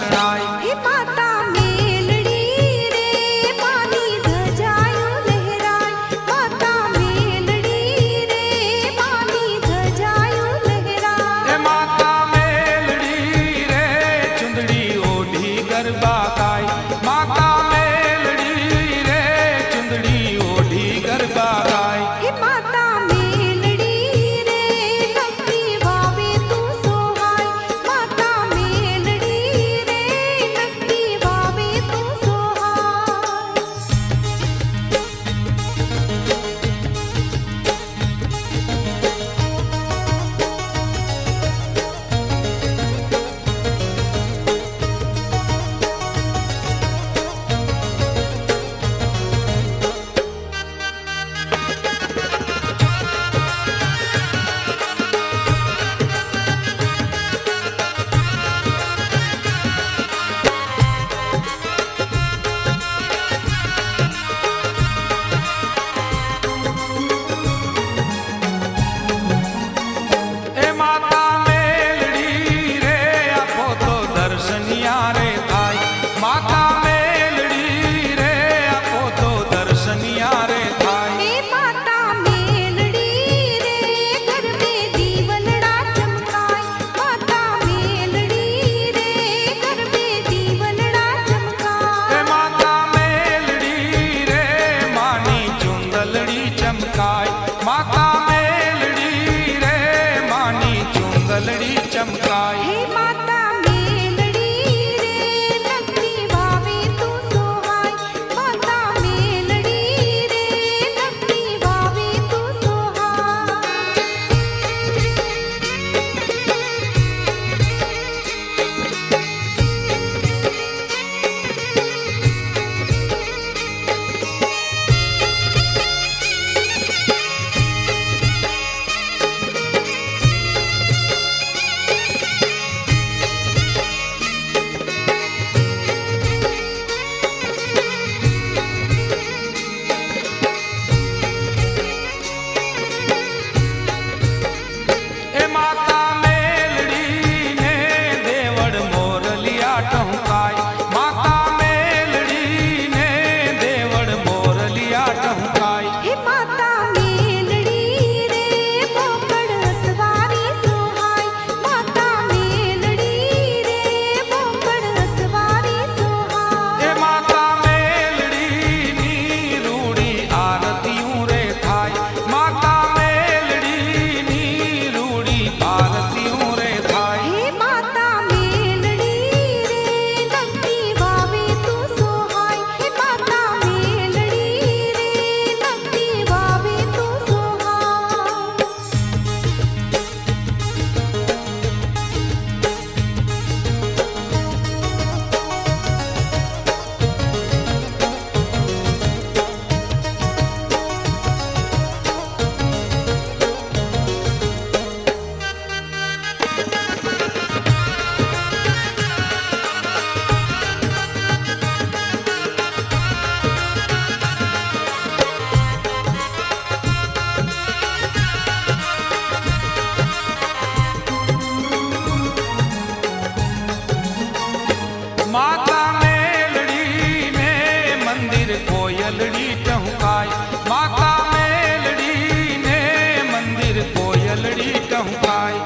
शरणा કોયલડી ટહુકાય માતા મેલડી ને મંદિર કોયલડી ટહુકાય